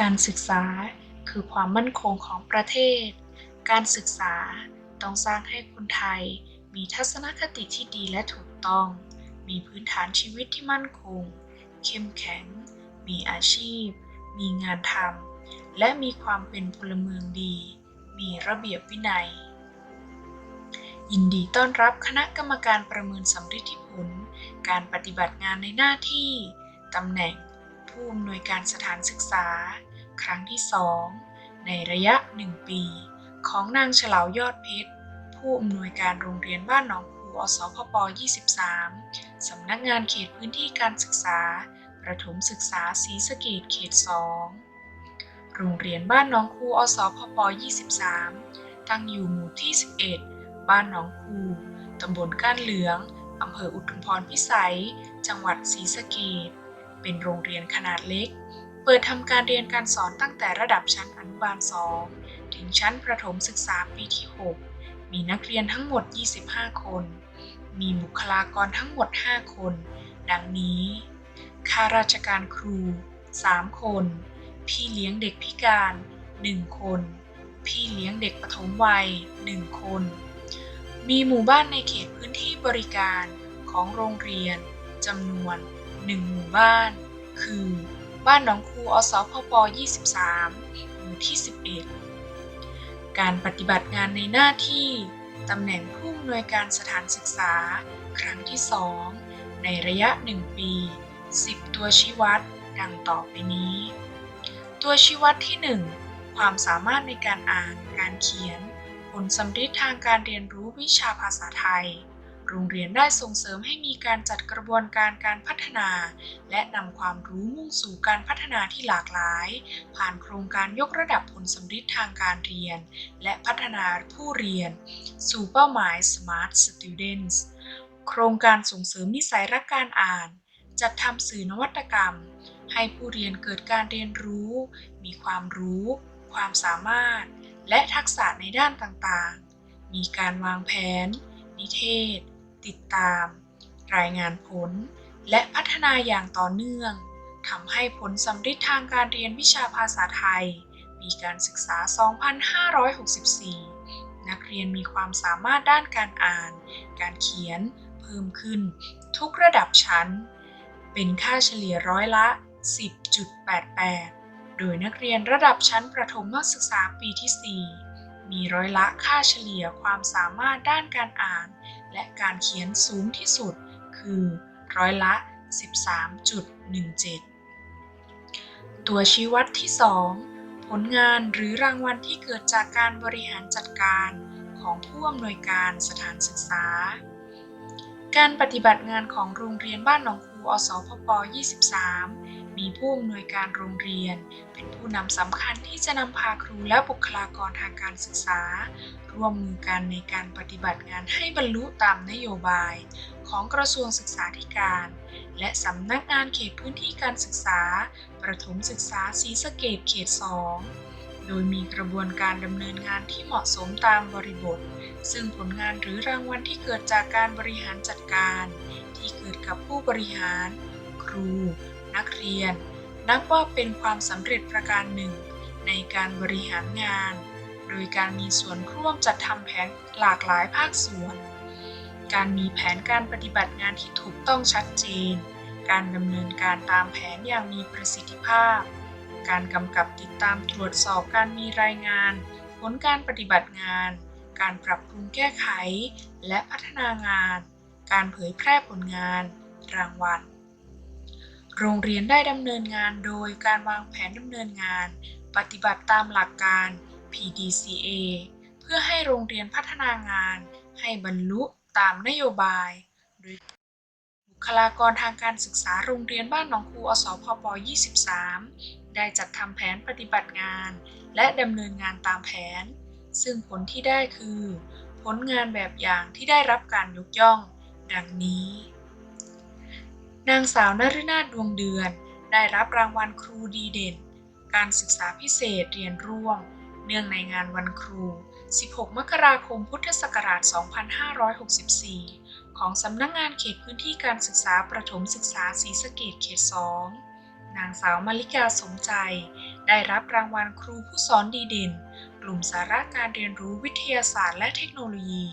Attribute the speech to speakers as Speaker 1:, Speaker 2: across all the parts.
Speaker 1: การศึกษาคือความมั่นคงของประเทศ การศึกษาต้องสร้างให้คนไทย มีทัศนคติที่ดีและถูกต้อง มีพื้นฐานชีวิตที่มั่นคง เข้มแข็ง มีอาชีพ มีงานทำ และมีความเป็นพลเมืองดี มีระเบียบวินัย ยินดีต้อนรับคณะกรรมการประเมินสำฤทธิผล การปฏิบัติงานในหน้าที่ ตำแหน่ง ผู้อำนวยการสถานศึกษา ครั้งที่2ในระยะ1ปี ของนางเฉลาวยอดเพชร ผู้อำนวยการโรงเรียนบ้านหนองคูอสพป 23 สำนักงานเขตพื้นที่การศึกษา ประถมศึกษาศรีสะเกดเขต 2 โรงเรียนบ้านหนองคูอสพป 23 ตั้งอยู่หมู่ที่ 11 บ้านหนองคูตำบลก้านเหลืองอำเภออุทุมพรพิสัย จังหวัดศรีสะเกด เป็นโรงเรียนขนาดเล็ก เปิดทำการเรียนการสอนตั้งแต่ระดับชั้นอนุบาล 2 ถึงชั้นประถมศึกษาปีที่ 6 มีนักเรียนทั้งหมด 25 คน มีบุคลากรทั้งหมด 5 คน ดังนี้ ข้าราชการครู 3 คน พี่เลี้ยงเด็กพิการ 1 คน พี่เลี้ยงเด็กปฐมวัย 1 คน มีหมู่บ้านในเขตพื้นที่บริการของโรงเรียนจำนวน 1หมู่บ้าน คือบ้านหนองคูอสพป 23 หมู่ที่ 11 การปฏิบัติงานในหน้าที่ตำแหน่งผู้อำนวยการสถานศึกษา ครั้งที่ 2 ในระยะ 1 ปี 10 ตัวชี้วัดดังต่อไปนี้ ตัวชี้วัดที่ 1 ความสามารถในการอ่าน การเขียน ผลสำฤทธิ์ทางการเรียนรู้วิชาภาษาไทย โรงเรียนได้ส่งเสริมให้มีการจัดกระบวนการการพัฒนา และนำความรู้มุ่งสู่การพัฒนาที่หลากหลาย ผ่านโครงการยกระดับผลสำฤทธิ์ทางการเรียน และพัฒนาผู้เรียน สู่เป้าหมาย Smart Students โครงการส่งเสริมนิสัยรักการอ่าน จัดทำสื่อนวัตกรรม ให้ผู้เรียนเกิดการเรียนรู้ มีความรู้ ความสามารถ และทักษะในด้านต่างๆ มีการวางแผน นิเทศ ติดตาม รายงานผล และพัฒนาอย่างต่อเนื่องทำให้ผลสำฤทธิ์ทางการเรียนวิชาภาษาไทยปีการศึกษา 2564 นักเรียนมีความสามารถด้านการอ่าน การเขียน เพิ่มขึ้น ทุกระดับชั้น เป็นค่าเฉลี่ยร้อยละ 10.88 โดยนักเรียนระดับชั้นประถมศึกษาปีที่ 4 มีร้อยละค่าเฉลี่ยความสามารถด้านการอ่าน และการเขียนสูงที่สุดคือร้อยละ 13.17 ตัวชี้วัดที่ 2 ผลงานหรือรางวัลที่เกิดจากการบริหารจัดการของผู้อำนวยการสถานศึกษา การปฏิบัติงานของโรงเรียนบ้านหนองคูอสพป 23 มีผู้อำนวยการโรงเรียน เป็นผู้นำสำคัญที่จะนำพาครูและบุคลากรทางการศึกษา ร่วมมือกันในการปฏิบัติงานให้บรรลุตามนโยบาย ของกระทรวงศึกษาธิการ และสำนักงานเขตพื้นที่การศึกษา ประถมศึกษาศรีสะเกดเขต 2 โดยมีกระบวนการดำเนินงานที่เหมาะสมตามบริบท ซึ่งผลงานหรือรางวัลที่เกิดจากการบริหารจัดการ ที่เกิดกับผู้บริหาร ครู นักเรียน นับว่าเป็นความสำเร็จประการหนึ่ง ในการบริหารงาน โดยการมีส่วนร่วมจัดทำแผนหลากหลายภาคส่วน การมีแผนการปฏิบัติงานที่ถูกต้องชัดเจน การดำเนินการตามแผนอย่างมีประสิทธิภาพ การกำกับติดตามตรวจสอบการมีรายงาน ผลการปฏิบัติงาน การปรับปรุงแก้ไข และพัฒนางาน การเผยแพร่ผลงาน รางวัล โรงเรียนได้ดำเนินงานโดยการวางแผนดำเนินงาน ปฏิบัติตามหลักการ PDCA เพื่อให้โรงเรียนพัฒนางาน ให้บรรลุตามนโยบายโดยบุคลากรทางการศึกษาโรงเรียนบ้านหนองคูอสพป 23 ได้จัดทำแผนปฏิบัติงาน และดำเนินงานตามแผน ซึ่งผลที่ได้คือ ผลงานแบบอย่างที่ได้รับการยกย่อง ดังนี้ นางสาวนฤนาถดวงเดือน ได้รับรางวัลครูดีเด่น การศึกษาพิเศษเรียนร่วม เนื่องในงานวันครู 16 มกราคม พุทธศักราช 2564 ของสำนักงงานเขตพื้นที่การศึกษาประถมศึกษาศรีสะเกดเขต 2 นางสาวมาริกาสมใจ ได้รับรางวัลครูผู้สอนดีเด่น กลุ่มสาระการเรียนรู้วิทยาศาสตร์และเทคโนโลยี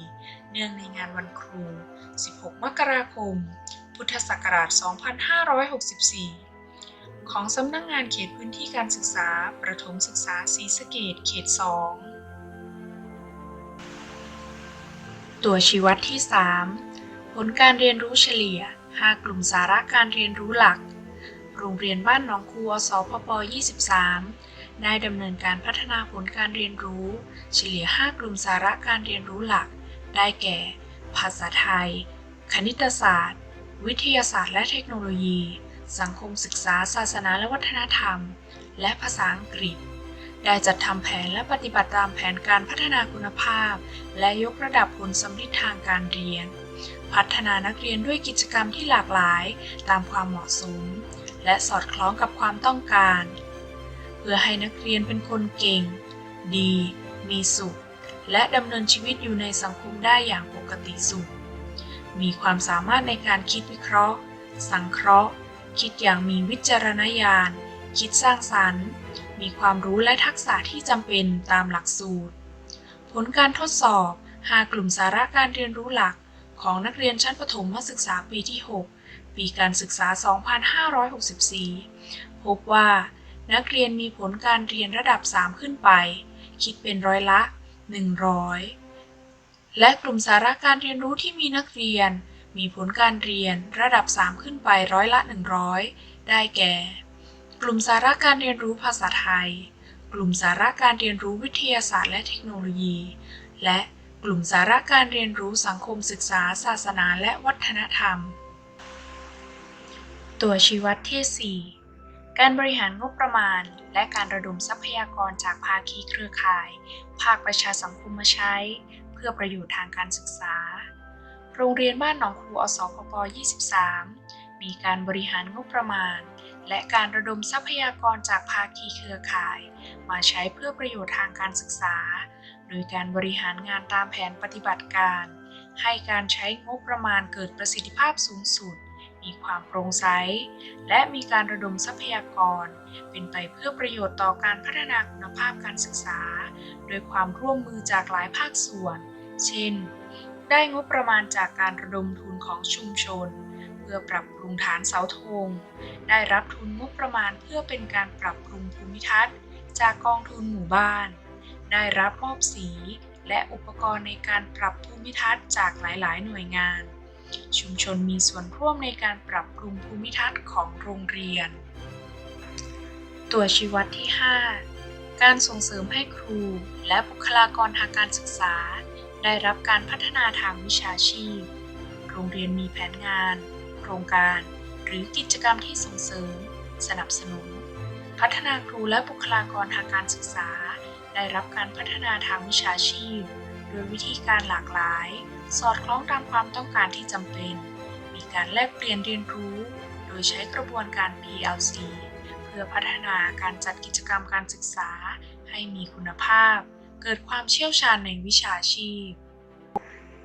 Speaker 1: เนื่องในงานวันครู 16 มกราคม พุทธศักราช 2564 ของสำนักงงานเขตพื้นที่การศึกษา ประถมศึกษาศรีสะเกดเขต 2 ตัวชี้วัดที่ 3 ผลการเรียนรู้เฉลี่ย 5 กลุ่มสาระการเรียนรู้หลัก โรงเรียนบ้านหนองคูอสพป 23 ได้ดำเนินการพัฒนาผลการเรียนรู้ เฉลี่ย 5 กลุ่มสาระการเรียนรู้หลัก ได้แก่ ภาษาไทย คณิตศาสตร์ วิทยาศาสตร์และเทคโนโลยี สังคมศึกษา ศาสนาและวัฒนธรรม และภาษาอังกฤษ ได้จัดทำแผนและปฏิบัติตามแผนการพัฒนาคุณภาพ และยกระดับผลสำลิดทางการเรียน พัฒนานักเรียนด้วยกิจกรรมที่หลากหลาย ตามความเหมาะสม และสอดคล้องกับความต้องการ เพื่อให้นักเรียนเป็นคนเก่ง ดี มีสุข และดำเนินชีวิตอยู่ในสังคมได้อย่างปกติสุข มีความสามารถในการคิดวิเคราะห์ สังเคราะห์ คิดอย่างมีวิจารณญาณ คิดสร้างสรรค์ มีความรู้และทักษะที่จำเป็นตามหลักสูตร ผลการทดสอบ 5 กลุ่มสาระการเรียนรู้หลักของนักเรียนชั้นประถมศึกษาปีที่ 6 ปีการศึกษา 2564 พบว่า นักเรียนมีผลการเรียนระดับ 3 ขึ้นไป คิดเป็นร้อยละ 100 และกลุ่มสาระการเรียนรู้ที่มีนักเรียน มีผลการเรียนระดับ 3 ขึ้นไปร้อยละ 100 ได้แก่ กลุ่มสาระการเรียนรู้ภาษาไทย กลุ่มสาระการเรียนรู้วิทยาศาสตร์และเทคโนโลยี และกลุ่มสาระการเรียนรู้สังคมศึกษา ศาสนาและวัฒนธรรม ตัวชี้วัดที่ 4 การบริหารงบประมาณ และการระดมทรัพยากรจากภาคีเครือข่าย ภาคประชาสังคมมาใช้ พื่อประโยชน์ทางการศึกษา โรงเรียนบ้านหนองครูอสพป23 มีการบริหารงบประมาณ และการระดมทรัพยากรจากภาคีเครือข่าย มาใช้เพื่อประโยชน์ทางการศึกษา โดยการบริหารงานตามแผนปฏิบัติการ ให้การใช้งบประมาณเกิดประสิทธิภาพสูงสุด มีความโปร่งใส และมีการระดมทรัพยากร เป็นไปเพื่อประโยชน์ต่อการพัฒนาคุณภาพการศึกษา โดยความร่วมมือจากหลายภาคส่วน เช่น ได้งบประมาณจากการระดมทุนของชุมชน เพื่อปรับปรุงฐานเสาธง ได้รับทุนงบประมาณเพื่อเป็นการปรับปรุงภูมิทัศน์ จากกองทุนหมู่บ้าน ได้รับมอบสี และอุปกรณ์ในการปรับภูมิทัศน์จากหลาย ๆ หน่วยงาน ชุมชนมีส่วนร่วมในการปรับปรุงภูมิทัศน์ของโรงเรียน ตัวชี้วัดที่ 5การส่งเสริมให้ครูและบุคลากรทางการศึกษา ได้รับการพัฒนาทางวิชาชีพ โรงเรียนมีแผนงาน โครงการ หรือกิจกรรมที่ส่งเสริม สนับสนุน พัฒนาครูและบุคลากรทางการศึกษา ได้รับการพัฒนาทางวิชาชีพ โดยวิธีการหลากหลาย สอดคล้องตามความต้องการที่จำเป็น มีการแลกเปลี่ยนเรียนรู้ โดยใช้กระบวนการ PLC เพื่อพัฒนาการจัดกิจกรรมการศึกษาให้มีคุณภาพเกิดความเชี่ยวชาญในวิชาชีพ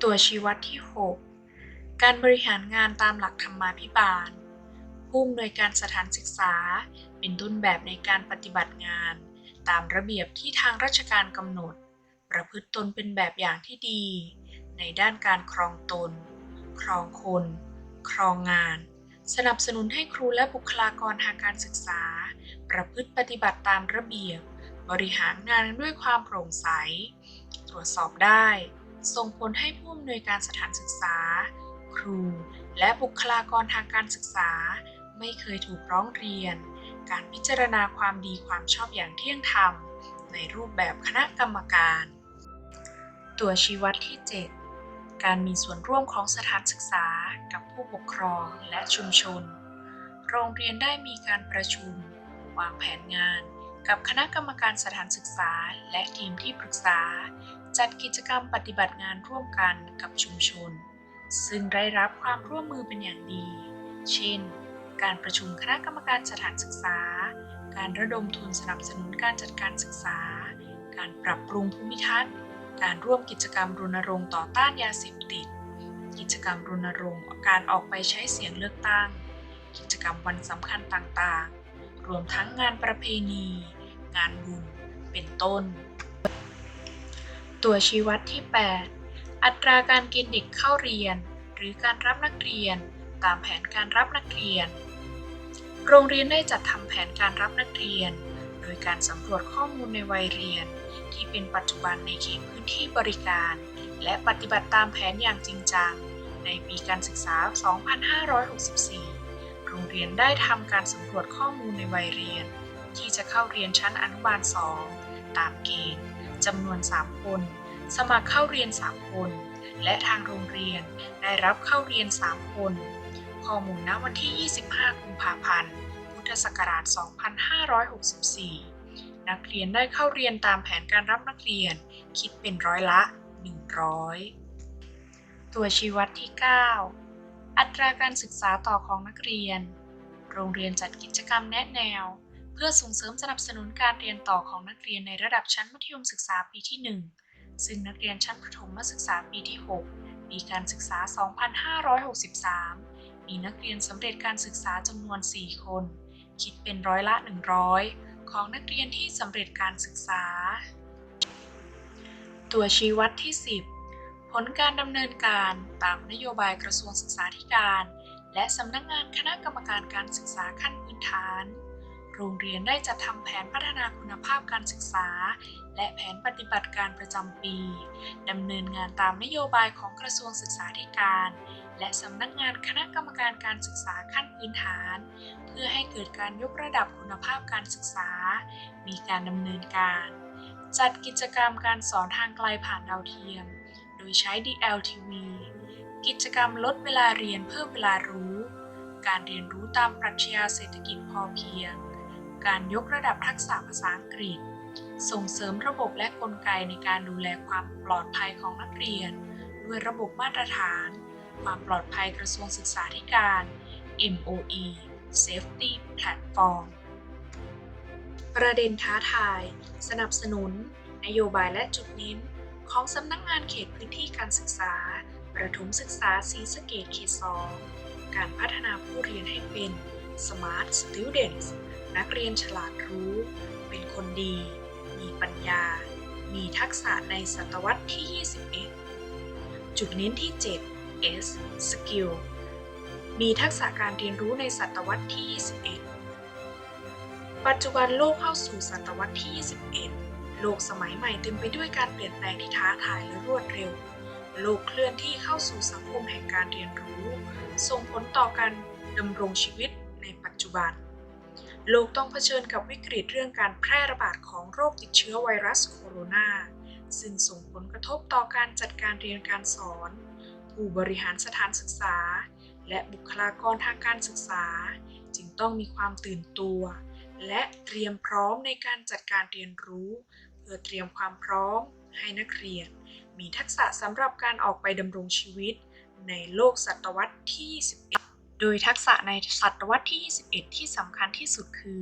Speaker 1: ตัวชี้วัดที่ 6 การบริหารงานตามหลักธรรมาภิบาล ผู้อำนวยการสถานศึกษา เป็นต้นแบบในการปฏิบัติงาน ตามระเบียบที่ทางราชการกำหนด ประพฤติตนเป็นแบบอย่างที่ดี ในด้านการครองตน ครองคน ครองงาน สนับสนุนให้ครูและบุคลากรทางการศึกษา ประพฤติปฏิบัติตามระเบียบ บริหารงานด้วยความโปร่งใส ตรวจสอบได้ ส่งผลให้ผู้อำนวยการสถานศึกษา ครู และบุคลากรทางการศึกษา ไม่เคยถูกร้องเรียน การพิจารณาความดีความชอบอย่างเที่ยงธรรม ในรูปแบบคณะกรรมการ ตัวชี้วัดที่ 7 การมีส่วนร่วมของสถานศึกษากับผู้ปกครองและชุมชน โรงเรียนได้มีการประชุม วางแผนงานกับคณะกรรมการสถานศึกษาและทีมที่ปรึกษา จัดกิจกรรมปฏิบัติงานร่วมกันกับชุมชน ซึ่งได้รับความร่วมมือเป็นอย่างดี เช่น การประชุมคณะกรรมการสถานศึกษา การระดมทุนสนับสนุนการจัดการศึกษา การปรับปรุงภูมิทัศน์ การร่วมกิจกรรมรณรงค์ต่อต้านยาเสพติด กิจกรรมรณรงค์การออกไปใช้เสียงเลือกตั้ง กิจกรรมวันสำคัญต่างๆ รวมทั้งงานประเพณี งานบุญ เป็นต้น ตัวชี้วัดที่ 8 อัตราการกณฑ์เด็กเข้าเรียน หรือการรับนักเรียน ตามแผนการรับนักเรียน โรงเรียนได้จัดทำแผนการรับนักเรียน โดยการสำรวจข้อมูลในวัยเรียน ที่เป็นปัจจุบันในเขตพื้นที่บริการ และปฏิบัติตามแผนอย่างจริงจัง ในปีการศึกษา 2564 โรงเรียนได้ทำการสำรวจข้อมูลในวัยเรียน ที่จะเข้าเรียนชั้นอนุบาล 2 ตามเกณฑ์ จำนวน 3 คน สมัครเข้าเรียน 3 คน และทางโรงเรียนได้รับเข้าเรียน 3 คนข้อมูลณวันที่ 25 กุมภาพันธ์ พุทธศักราช 2564 นักเรียนได้เข้าเรียนตามแผนการรับนักเรียน คิดเป็นร้อยละ 100 ตัวชี้วัดที่ 9 อัตราการศึกษาต่อของนักเรียน โรงเรียนจัดกิจกรรมแนะแนว พื่อส่งเสริมสนับสนุนการเรียนต่อของนักเรียนในระดับชั้นมัธยมศึกษาปีที่ 1 ซึ่งนักเรียนชั้นประถมศึกษาปีที่ 6 ปีการศึกษา 2563 มีนักเรียนสำเร็จการศึกษาจำนวน 4 คน คิดเป็นร้อยละ 100 ของนักเรียนที่สำเร็จการศึกษา ตัวชี้วัดที่ 10 ผลการดำเนินการตามนโยบายกระทรวงศึกษาธิการ และสำนักงานคณะกรรมการการศึกษาขั้นพื้นฐาน โรงเรียนได้จัดทำแผนพัฒนาคุณภาพการศึกษา และแผนปฏิบัติการประจำปีดำเนินงานตามนโยบายของกระทรวงศึกษาธิการ และสำนักงานคณะกรรมการการศึกษาขั้นพื้นฐาน เพื่อให้เกิดการยกระดับคุณภาพการศึกษา มีการดำเนินการ จัดกิจกรรมการสอนทางไกลผ่านดาวเทียม โดยใช้ DLTV กิจกรรมลดเวลาเรียนเพิ่มเวลารู้ การเรียนรู้ตามปรัชญาเศรษฐกิจพอเพียง การยกระดับทักษะภาษาอังกฤษ ส่งเสริมระบบและกลไกในการดูแลความปลอดภัยของนักเรียน ด้วยระบบมาตรฐาน ความปลอดภัยกระทรวงศึกษาธิการ MOE Safety Platform ประเด็นท้าทาย สนับสนุน นโยบายและจุดเน้น ของสำนักงงานเขตพื้นที่การศึกษา ประถมศึกษาศรีสะเกดเขตสองการพัฒนาผู้เรียนให้เป็น Smart Students นักเรียนฉลาดรู้ เป็นคนดี มีปัญญา มีทักษะในศตวรรษที่ 21 จุดเน้นที่ 7 S Skill มีทักษะการเรียนรู้ในศตวรรษที่ 21 ปัจจุบันโลกเข้าสู่ศตวรรษที่ 21 โลกสมัยใหม่เต็มไปด้วยการเปลี่ยนแปลงที่ท้าทายและรวดเร็ว โลกเคลื่อนที่เข้าสู่สังคมแห่งการเรียนรู้ ส่งผลต่อการดำรงชีวิตในปัจจุบัน โลกต้องเผชิญกับวิกฤตเรื่องการแพร่ระบาดของโรคติดเชื้อไวรัสโคโรนา ซึ่งส่งผลกระทบต่อการจัดการเรียนการสอน ผู้บริหารสถานศึกษา และบุคลากรทางการศึกษา จึงต้องมีความตื่นตัว และเตรียมพร้อมในการจัดการเรียนรู้ เพื่อเตรียมความพร้อมให้นักเรียน มีทักษะสำหรับการออกไปดำรงชีวิต ในโลกศตวรรษที่ 21 โดยทักษะในศตวรรษที่ 21 ที่สำคัญที่สุดคือ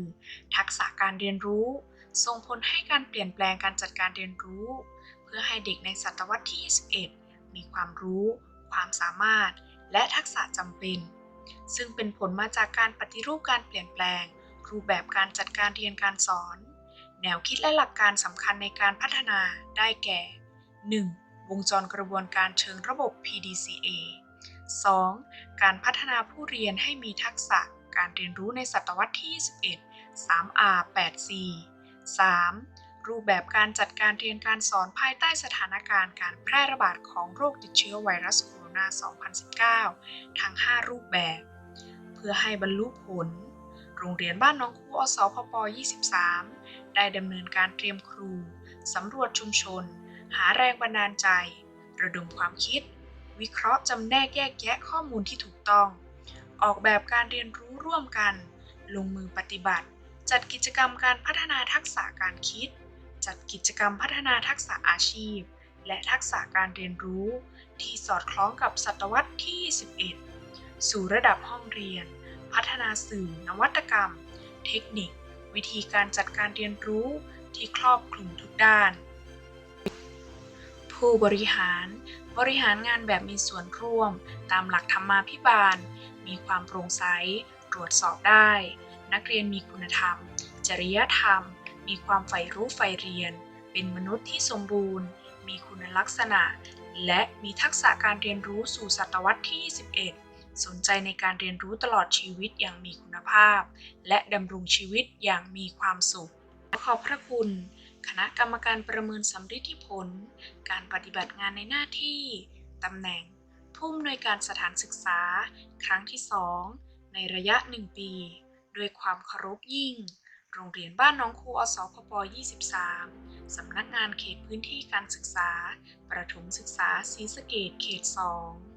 Speaker 1: ทักษะการเรียนรู้ ส่งผลให้การเปลี่ยนแปลงการจัดการเรียนรู้ เพื่อให้เด็กในศตวรรษที่ 21 มีความรู้ ความสามารถ และทักษะจำเป็น ซึ่งเป็นผลมาจากการปฏิรูปการเปลี่ยนแปลง รูปแบบการจัดการเรียนการสอน แนวคิดและหลักการสำคัญในการพัฒนาได้แก่ 1. วงจรกระบวนการเชิงระบบ PDCA 2. การพัฒนาผู้เรียนให้มีทักษะการเรียนรู้ในศตวรรษที่ 21 3R 8C 3. รูปแบบการจัดการเรียนการสอนภายใต้สถานการณ์การแพร่ระบาดของโรคติดเชื้อไวรัสโคโรนา 2019 ทั้ง 5 รูปแบบ เพื่อให้บรรลุผล โรงเรียนบ้านน้องคูอสพป 23 ได้ดำเนินการเตรียมครู สำรวจชุมชน หาแรงบันดาลใจ ระดมความคิด วิเคราะห์จำแนกแยกแยะข้อมูลที่ถูกต้อง ออกแบบการเรียนรู้ร่วมกัน ลงมือปฏิบัติ จัดกิจกรรมการพัฒนาทักษะการคิด จัดกิจกรรมพัฒนาทักษะอาชีพ และทักษะการเรียนรู้ ที่สอดคล้องกับศตวรรษที่ 21 สู่ระดับห้องเรียน พัฒนาสื่อ นวัตกรรม เทคนิค วิธีการจัดการเรียนรู้ที่ครอบคลุมทุกด้าน ผู้บริหาร บริหารงานแบบมีส่วนร่วม ตามหลักธรรมาภิบาล มีความโปร่งใส ตรวจสอบได้ นักเรียนมีคุณธรรม จริยธรรม มีความใฝ่รู้ใฝ่เรียน เป็นมนุษย์ที่สมบูรณ์ มีคุณลักษณะ และมีทักษะการเรียนรู้สู่ศตวรรษที่ 21 สนใจในการเรียนรู้ตลอดชีวิตอย่างมีคุณภาพ และดำรงชีวิตอย่างมีความสุข ขอบพระคุณ คณะกรรมการประเมินสำฤทธิผล การปฏิบัติงานในหน้าที่ ตำแหน่ง ผู้อำนวยการสถานศึกษา ครั้งที่ 2 ในระยะ 1 ปี ด้วยความเคารพยิ่ง โรงเรียนบ้านน้องครูอสพป 23 สำนักงานเขตพื้นที่การศึกษา ประถมศึกษาศรีสะเกดเขต 2